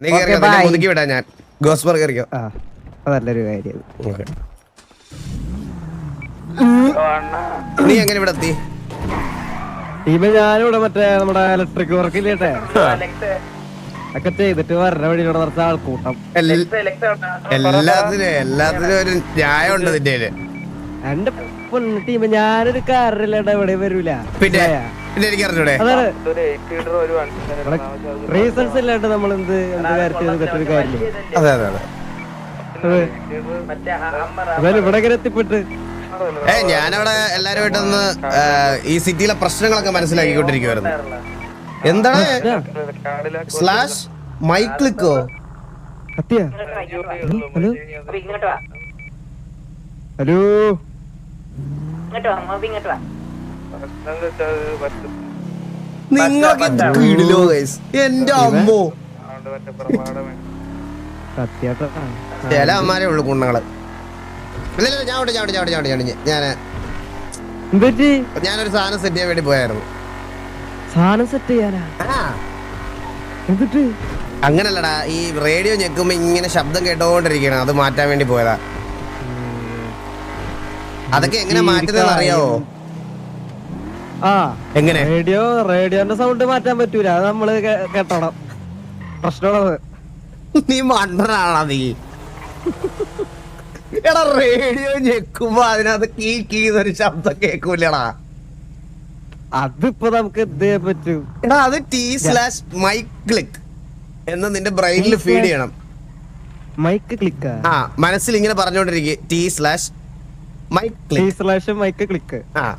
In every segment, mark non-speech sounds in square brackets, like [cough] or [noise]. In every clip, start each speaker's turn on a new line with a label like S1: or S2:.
S1: നീ കയറിയോ
S2: Okay,
S1: നിന്നെ ഒതുക്കി വിടാ ഞാൻ.
S2: ആ നല്ലൊരു കാര്യം
S1: ഓക്കെ. നീ എങ്ങനെ ഇവിടെ എത്തി?
S2: ടീമ് ഞാനിവിടെ മറ്റേ നമ്മുടെ ഇലക്ട്രിക് ഒക്കെ ചെയ്തിട്ട് വരണ വഴിയിലൂടെ കുറച്ച് ആൾക്കൂട്ടം.
S1: എല്ല- എല്ലാത്തിനും എല്ലാത്തിനും ഒരു ന്യായം ഉണ്ട് നിന്റെ കയ്യിൽ.
S2: എന്റെ പൊണ്ണു ടീമ് ഞാനൊരു കാറില്ലാണ്ട് എവിടെ വരൂല.
S1: പിന്നെ? എനിക്ക് അറിഞ്ഞൂടെ?
S2: അതാണ് റീസൺസ് ഇല്ലാണ്ട് നമ്മൾ എന്ത് എന്ത് കാര്യത്തിൽ തെറ്റൊരു കാര്യമില്ല
S1: അതെ അതെ അതെ.
S2: അതായത് ഇവിടെ ഇങ്ങനെ എത്തിപ്പെട്ട്.
S1: ഏ ഞാനവിടെ എല്ലാരുമായിട്ടൊന്ന് ആ, ഈ സിറ്റിയിലെ പ്രശ്നങ്ങളൊക്കെ മനസ്സിലാക്കിക്കൊണ്ടിരിക്കുവായിരുന്നു. എന്താണ് സ്ലാഷ് മൈക്ലിക്കോ
S2: ഹലോ?
S3: ഇങ്ങോട്ട് വാ.
S2: ഹലോ?
S3: ഇങ്ങോട്ട് വാ ഇങ്ങോട്ട് വാ.
S1: നിങ്ങൾക്ക് guys? എന്റെ അമ്മോ. ചില അമ്മാരെ ഉള്ളു കുണ്ണങ്ങൾ. ഇല്ല ഞാൻ അവിടെ ഞാൻ അവിടെ, ഞാൻ അവിടെ, ഞാൻ ഞാനൊരു സാധനം സെറ്റ് ചെയ്യാൻ വേണ്ടി പോയായിരുന്നു.
S2: സാധനം സെറ്റ് ചെയ്യാനാ?
S1: അങ്ങനല്ലടാ ഈ റേഡിയോ ഞെക്കുമ്പോ ഇങ്ങനെ ശബ്ദം കേട്ടോണ്ടിരിക്കണം അത് മാറ്റാൻ വേണ്ടി പോയതാ. അതൊക്കെ എങ്ങനെ മാറ്റുന്നതെന്ന് അറിയാവോ?
S2: ആ.
S1: എങ്ങനെ?
S2: റേഡിയോ റേഡിയോന്റെ സൗണ്ട് മാറ്റാൻ പറ്റൂല. അത് നമ്മൾ കേട്ടണം. പ്രശ്നമുള്ളത്.
S1: നീ മണ്ടനാണാ നീ? എടാ റേഡിയോ ഞെക്കുമ്പോ അതിനകത്ത് കീ കീന്നൊരു ശബ്ദം കേക്കൂലടാ.
S2: അതിപ്പോ നമുക്ക് എന്ത് ചെയ്യാൻ പറ്റും?
S1: എടാ അത് ടി സ്ലാഷ് മൈക്ക് ക്ലിക്ക് എന്ന് നിന്റെ ബ്രെയിനിൽ ഫീഡ് ചെയ്യണം.
S2: മൈക്ക് ക്ലിക്ക്
S1: ആ? മനസ്സിൽ ഇങ്ങനെ പറഞ്ഞോണ്ടിരിക്കുക T slash mic click T
S2: slash mic click
S1: ആ.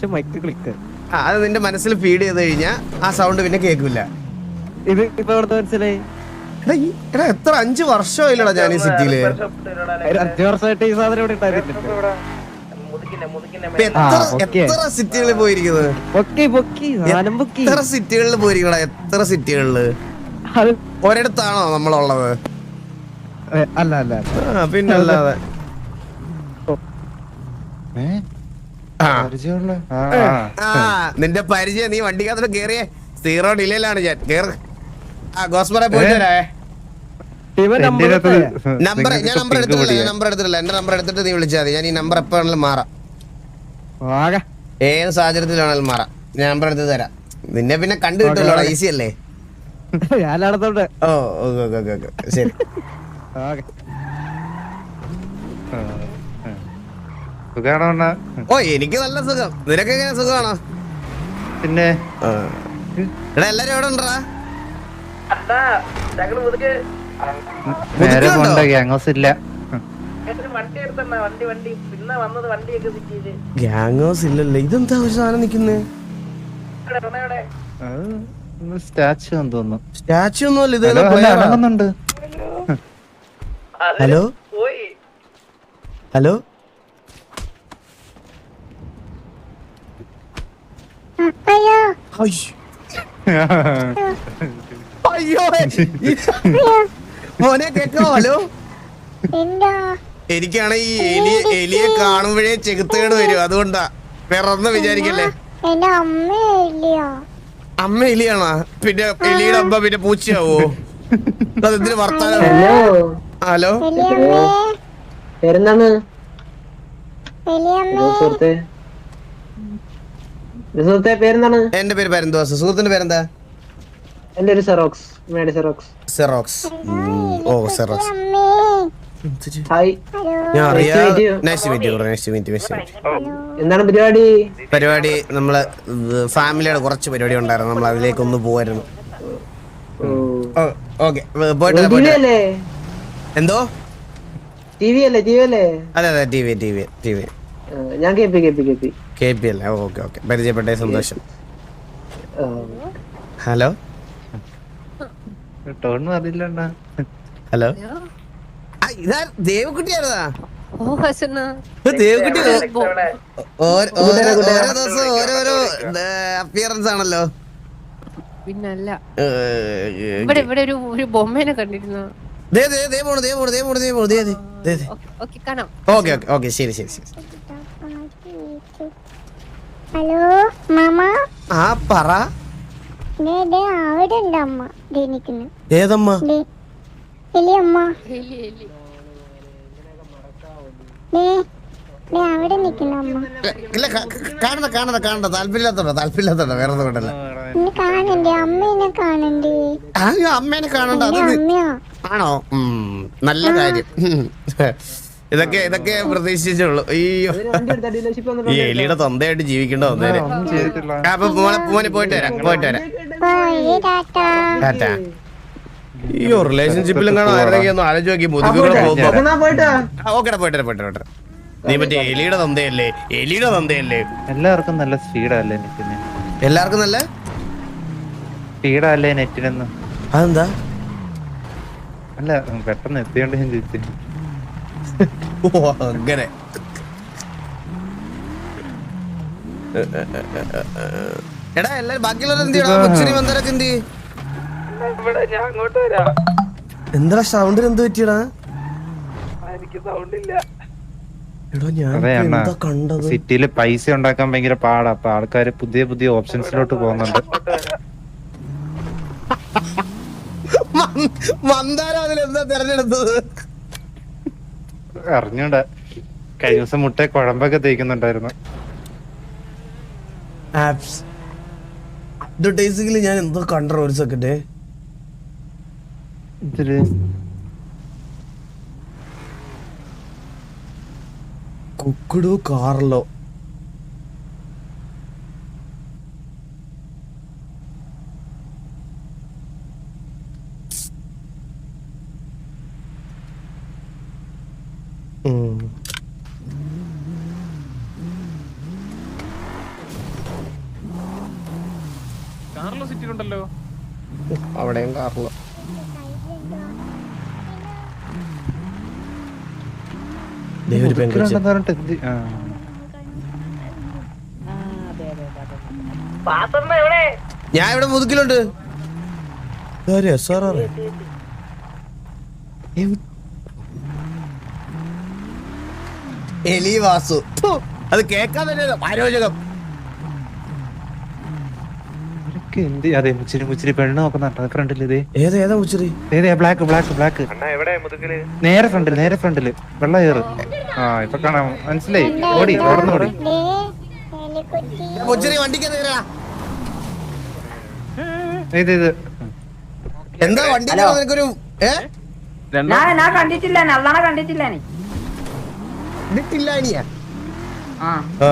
S2: പക്ഷെ മൈക്ക് ക്ലിക്ക്
S1: ആ, അത് നിന്റെ മനസ്സിൽ ഫീഡ് ചെയ്ത് കഴിഞ്ഞാൽ ആ സൗണ്ട് പിന്നെ കേൾക്കില്ല
S2: ഇത് ഇപ്പൊ എവിടുത്തെ മനസ്സിലായി?
S1: എടാ ഈ- എടാ എത്ര അഞ്ചു വർഷമായില്ലടാ ഞാൻ ഈ സിറ്റിയിൽ
S2: ഒരു അഞ്ചു വർഷമായിട്ട് ഈ സാധനം ഇവിടെ ഉണ്ടായിരുന്നില്ല.
S1: ഇപ്പൊ എത്ര
S2: ആ, okay.
S1: എത്ര സിറ്റികളിൽ പോയിരിക്കുന്നത്?
S2: പൊക്കി പൊക്കി സാധനം പൊക്കി.
S1: എത്ര സിറ്റികളിൽ പോയിരിക്കടാ എത്ര സിറ്റികളിൽ
S2: അത്
S1: ഒരിടത്താണോ നമ്മളുള്ളത്?
S2: ഏ, അല്ല അല്ല അല്ല.
S1: ആ, പിന്നല്ലാതെ. നിന്റെ പരിചയം നീ വണ്ടിക്കകത്തോട്ട് കേറിയേ. സീറോ ഡിലേലാണ് ഞാൻ. കേറ്. ആ ഗോസ്മറെ പോയിട്ട് വരാവേ. നമ്പർ ഞാൻ നമ്പർ എടുത്തിട്ടില്ല ഞാൻ നമ്പർ എടുത്തിട്ടില്ല. എന്റെ നമ്പർ എടുത്തിട്ട് നീ വിളിച്ചാൽ മതി. ഞാൻ ഈ നമ്പർ എപ്പോ വേണമെങ്കിലും മാറാം. ഏത് സാഹചര്യത്തിലാണെങ്കിലും മാറാം. ഞാൻ നമ്പർ എടുത്ത് തരാം. നിന്നെ പിന്നെ കണ്ടു കിട്ടുമല്ലോ ഈസി അല്ലേ? [laughs] ഓ ഓക്കെ ഓക്കെ ഓക്കെ ശരി.
S4: സുഖാണോ
S1: ഓ എനിക്ക് നല്ല സുഖം. നിനക്ക് എങ്ങനെ സുഖമാണോ?
S4: പിന്നെ.
S1: എടാ എല്ലാരും എവിടെ ഉണ്ടാ
S4: നേരെ
S1: കൊണ്ട
S4: പോണ്ട ഗ്യാങ്ങോസ് ഇല്ല.
S3: ഗ്യാങ്സ് ഇല്ലല്ലേ വണ്ടി വണ്ടി. പിന്നെ വന്നത് വണ്ടിയൊക്കെ സിറ്റിയിൽ
S1: ഗ്യാങ് ഇല്ലല്ലോ? ഇതെന്താ ഒരു സാധനം
S3: നിക്കുന്നേ?
S4: സ്റ്റാച്ചു തോന്നുന്നു.
S1: സ്റ്റാച്ചു ഒന്നുമല്ല
S4: ഹലോ,
S1: ഇത്
S4: ഹലോ,
S1: ഹലോ
S3: പോയി
S1: ഹലോ അയ്യോ. അയ്യോ മോനെ കേക്കോ ഹലോ?
S5: എന്താ?
S1: എനിക്കാണ് ഈ എലി എലിയെ കാണുമ്പോഴേ ചെകുത്തേട് വരും. അതുകൊണ്ടാ. വേറെ ഒന്നും വിചാരിക്കല്ലേ അമ്മ എലിയാണോ? പിന്നെ എലിയുടെ അമ്മ പിന്നെ പൂച്ചയാവോ? അതെന്തിന് വർത്താനം? ഹലോ.
S6: പേരെന്താണ്? സുഹൃത്തെ പേരെന്താണ്?
S1: എന്റെ പേര് പരന്തോസ്. സുഹൃത്തിന്റെ പേരെന്താ?
S6: എന്റെ ഒരു സെറോക്സ്. മേഡി സെറോക്സ്.
S1: സെറോക്സ്. ഓ സെറോക്സ്.
S6: ഹായ്.
S5: ഹലോ.
S1: ഞാൻ അറിയാം. Nice meet nice meet nice
S6: എന്താണ് പരിപാടി?
S1: പരിപാടി നമ്മൾ ഫാമിലിയുടെ കുറച്ച് പരിപാടി ഉണ്ടായിരുന്നു. നമ്മൾ അതിലേക്ക് ഒന്ന് പോവായിരുന്നു. ഓക്കെ. പോയിട്ട് എന്തോ
S6: ടി വി അല്ലേ ടി വി അല്ലേ
S1: അതെ അതെ T V T V T V
S6: ഞാൻ കേപ്പി കേപ്പി കേപ്പി
S1: കെ പി അല്ലേ ഓക്കെ ഓക്കെ. പരിചയപ്പെട്ട സന്തോഷം. ഹലോ?
S4: ടോൺ അറിയില്ല
S1: ഹലോ? ഇതാ ദേവക്കുട്ടിയായിരുന്നാ ദേവക്കുട്ടി. ഓരോ ദിവസം ഓരോരോ അപ്പിയറൻസ് ആണല്ലോ.
S7: പിന്നല്ല. ഇവിടെ ഇവിടെ ഒരു ഒരു ബൊമ്മേനെ കണ്ടിരുന്നു.
S1: ദേ ദേ ദേ പോണു ദേ പോണു ദേ പോണു ദേ പോണു ദേ ദേ. ദേ ദേ
S7: ഓക്കെ കാണാം.
S1: ഓക്കെ ഓക്കെ ഓക്കെ ശരി ശരി ശരി.
S5: ഹലോ മാമ?
S1: ആ പറ. ഏതമ്മ? കാണണ്ട താല്പര്യമില്ലാത്തോണ്ടോ താല്പര്യമില്ലാത്തോണ്ടോ വേറെ കൊണ്ടല്ല.
S5: അമ്മേനെ കാണണ്ടേ?
S1: ആണോ? നല്ല കാര്യം. ഇതൊക്കെ ഇതൊക്കെ പ്രതീക്ഷിച്ചുള്ളൂ അയ്യോ. ഈ എലിയുടെ തൊന്തയായിട്ട് ജീവിക്കേണ്ട വന്നേരെ അപ്പൊ മോനെ മോനെ പോയിട്ട് വരാം പോയിട്ട് വരാം.
S5: ടാറ്റാ.
S1: അയ്യോ റിലേഷൻഷിപ്പിലും കാണാൻ ആയിരുന്നെങ്കിൽ ഒന്ന് ആലോചിച്ച് നോക്കി മുതുകൂടെ പോകുമ്പോ
S6: പോയിട്ടാ?
S1: പോയിട്ട് പോയിട്ട്. നീ മറ്റേ എലിയുടെ തന്തയല്ലേ? എലിയുടെ തന്തയല്ലേ?
S4: എല്ലാവർക്കും നല്ല സ്പീഡല്ലേ നെറ്റിന്?
S1: എല്ലാവർക്കും നല്ല?
S4: സ്പീഡല്ലേ നെറ്റിനെന്ന്?
S1: അതെന്താ?
S4: അല്ല പെട്ടെന്ന് എത്തിയോണ്ട് ഞാൻ ചോദിച്ചു.
S1: ഓ അങ്ങനെ. എടാ എല്ലാരും ബാക്കിയുള്ളവർ എന്ത് ചെയ്യടാ കൊച്ചിരി മന്ദരൊക്കെ എന്ത് എന്താ സൗണ്ടിന് എന്ത് പറ്റിയടാ?
S4: സിറ്റിയിൽ പൈസ ഉണ്ടാക്കാൻ ഭയങ്കര പാടാ. അപ്പൊ ആൾക്കാര് പുതിയ പുതിയ ഓപ്ഷൻസിലോട്ട് പോകുന്നുണ്ട്.
S1: മന്ദ- മന്ദാരം അതിൽ എന്താ തെരഞ്ഞെടുത്തത്?
S4: അറിഞ്ഞൂടാ. കഴിഞ്ഞ ദിവസം മുട്ട കുഴമ്പൊക്കെ തേക്കുന്നുണ്ടായിരുന്നു.
S1: ആപ്സ്. അഡ്വർടൈസിംഗിൽ ഞാൻ എന്തോ കണ്ടോ ഒരു സെക്കൻഡ്
S4: ഇതിൽ
S1: കുക്കുഡു കാർലോ ഉം. അവിടെയും കാർലോ ദേ ഒരു പെൺകൊച്ച്
S4: ഉണ്ടെന്ന് പറഞ്ഞിട്ട് എന്ത് ആ.
S3: പാത്തമ്മ കാറില്ല
S1: ഞാൻ ഇവിടെ മുതുക്കിലുണ്ട്. എലി വാസു. അത് കേക്കാൻ തന്നെ അരോചകം
S4: ഇവരൊക്കെ എന്ത് അതെ മുച്ചിരി മുച്ചിരി പെണ്ണ് നോക്കുന്നുണ്ട് ഫ്രണ്ടിൽ ഇതേ.
S1: ഏതാ ഏതാ മുച്ചറി
S4: ഏതേ ബ്ലാക്ക് ബ്ലാക്ക് ബ്ലാക്ക്. നേരെ ഫ്രണ്ടിൽ നേരെ ഫ്രണ്ടിൽ. വെള്ള കയറ്. ആ ഇപ്പൊ കാണാം. മനസ്സിലായി? ഓടി ഓടന്ന് ഓടി.
S1: മുച്ചറി വണ്ടിക്ക്
S4: ഇത് ഇത്.
S1: എന്താ വണ്ടി നിനക്കൊരു ഏ?
S3: ഞാൻ ഞാൻ കണ്ടിട്ടില്ല നല്ലോണം കണ്ടിട്ടില്ല ആ.
S1: ആ.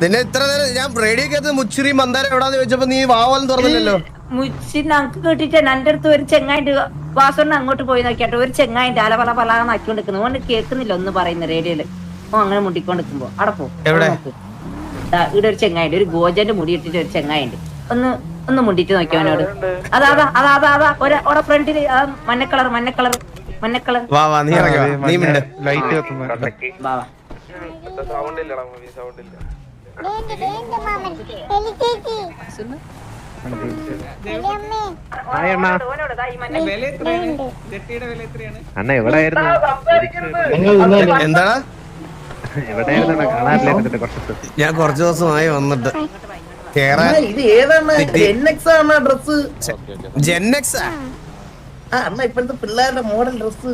S1: നിന്നെ ഇത്ര നേരം ഞാൻ റേഡിയോ കേട്ടത് മുച്ചിറി മന്ദാരം എവിടാന്ന് ചോദിച്ചപ്പോ നീ വാവോലും തുറന്നില്ലല്ലോ?
S3: മുച്ചി നമുക്ക് കേട്ടിട്ട് എന്റെ അടുത്ത് ഒരു ചെങ്ങായിട്ട് വാസോണ്ട് അങ്ങോട്ട് പോയി നോക്കിയാട്ടെ. ഒരു ചെങ്ങായിട്ട് അല പല പല നക്കിക്കൊണ്ട് നിൽക്കുന്നു ഓണ്ട് കേൾക്കുന്നില്ല ഒന്ന് പറയുന്ന റേഡിയോയിൽ ഓ അങ്ങനെ മുണ്ടിക്കൊണ്ട് നിൽക്കുമ്പോ അവിടെ ഇവിടെ ഒരു ചെങ്ങായിട്ട് ഒരു ഗോജന്റെ മുടി ഇട്ടിട്ട് ഒരു ചെങ്ങായിണ്ട്. ഒന്ന് ഒന്ന് മുണ്ടിട്ട് നോക്കി അവനോട്. അതാ അതാ അതാ അതാ അതാ. ഒരു അവിടെ ഫ്രണ്ടിൽ മഞ്ഞ കളർ മഞ്ഞ കളർ മഞ്ഞ കളർ.
S4: ലൈറ്റ് കത്തുന്നു.
S3: ബാവാ
S5: വേണ്ട വേണ്ട
S8: അണ്ണ. എവിടെയായിരുന്നു? എവിടെയായിരുന്നു? കാണാറില്ലായിരുന്നു കുറച്ച്
S1: ഞാൻ കുറച്ചു ദിവസമായി വന്നിട്ട്. ഇപ്പഴത്തെ
S3: ഇത് ഏതാണ് ആണ് ഡ്രസ്
S1: ജെന്നെക്സ്
S3: ആ? അണ്ണ ഇപ്പോഴത്തെ പിള്ളേരുടെ മോഡൽ ഡ്രസ്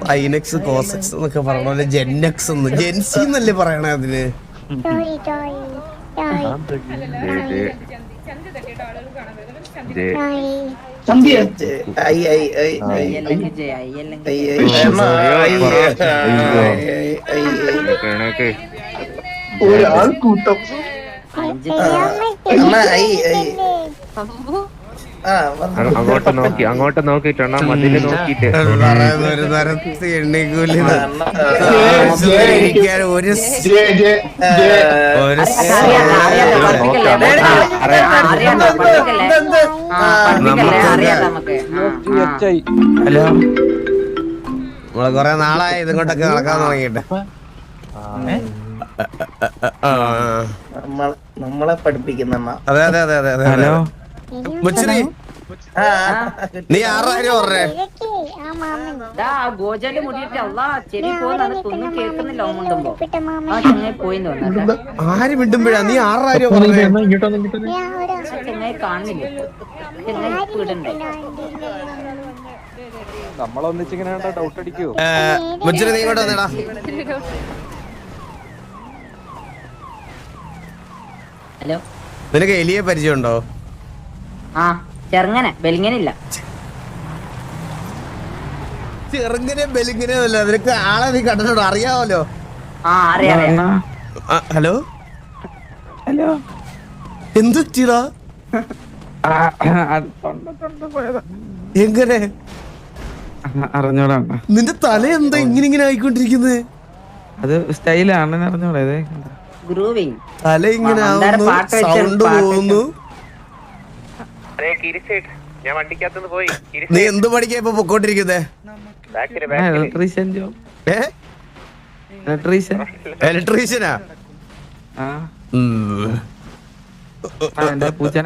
S1: സൈനെക്സ് കോസക്സ് എന്നൊക്കെ പറയണ പോലെ ജെന്നക്സ് എന്ന് ജെൻസി എന്നല്ലേ പറയണേ
S3: അതിൽ
S8: ഒരാൾ
S7: കൂട്ടം
S8: അങ്ങോട്ട് നോക്കി അങ്ങോട്ട് നോക്കിട്ടണ്ണ മതിൽ നോക്കിട്ട്
S1: ഒരു തരത്തിൽ എണ്ണിക്കൂലി ഒരു ഹലോ? നമ്മൾ കൊറേ നാളായി ഇതുകൊണ്ടൊക്കെ നടക്കാൻ തുടങ്ങിട്ട് ആ,
S3: നമ്മളെ പഠിപ്പിക്കുന്ന
S1: അതെ അതെ അതെ അതെ അതെ.
S4: ഹലോ?
S1: മുച്ചിരി നീ ആറായിരം പറഞ്ഞേ.
S5: തിരക്കി ആ മാമൻ.
S3: ദാ ആ ഗോജന്റെ മുടിയിട്ട് അള്ളാ ചെവി പോകുന്ന ഒന്നും കേൾക്കുന്നില്ല ഓൻ മുണ്ടുമ്പോ
S5: ഇപ്പിട്ട മാമൻ.
S3: ആ ചെങ്ങായി പോയി തോന്നുന്നു
S1: ആര് മിണ്ടുമ്പോഴാ? നീ ആറായിരം പറഞ്ഞേ.
S5: ഞാൻ ഒരു
S3: ആ ചെങ്ങായി കാണുന്നില്ല ചെങ്ങായി ഇപ്പൊ ഇടണ്ടേ?
S9: നമ്മളൊന്നിച്ചിങ്ങനെ ഡൗട്ട് അടിക്കോ
S1: മുച്ചിന് നീ ഇങ്ങോട്ട് വന്നേടാ.
S3: ഹലോ?
S1: നിനക്ക് എലിയെ പരിചയമുണ്ടോ?
S3: ആ ചെറുങ്ങനെ വെലിങ്ങനില്ല
S1: ചെറുങ്ങനെ ബെലിങ്ങനെ അല്ല നിനക്ക് ആളെ നീ
S3: ആ അറിയാം അറിയാം.
S1: ആ, ഹലോ?
S8: ഹലോ?
S1: എന്ത് എങ്ങനെ?
S8: അറിഞ്ഞോടാ.
S1: നിന്റെ തല എന്താ ഇങ്ങനെ ഇങ്ങനെ ആയിക്കൊണ്ടിരിക്കുന്നത്
S8: അത് സ്റ്റൈലാണ് അറിഞ്ഞോടാ. ഇത്
S3: ഗ്രൂവിങ്
S1: തല ഇങ്ങനെ
S3: ആ, അന്നേരം
S1: ആവുന്നു
S3: പാട്ട് വെച്ച്
S1: സൗണ്ട്
S3: പാട്ട് വെച്ച്.
S1: പോകുന്നു.
S10: ഞാൻ വണ്ടിക്കകത്തുനിന്ന് പോയി.
S1: നീ എന്ത് പഠിക്കാ ഇപ്പൊ പൊക്കോണ്ടിരിക്കുന്നേ?
S8: ഇലക്ട്രീഷ്യൻ ജോബ്
S1: ഏ?
S8: ഇലക്ട്രീഷ്യൻ
S1: ഇലക്ട്രീഷ്യനാ
S8: ആ?
S1: ഉം.
S8: ആ, എന്റെ പൂച്ചനെ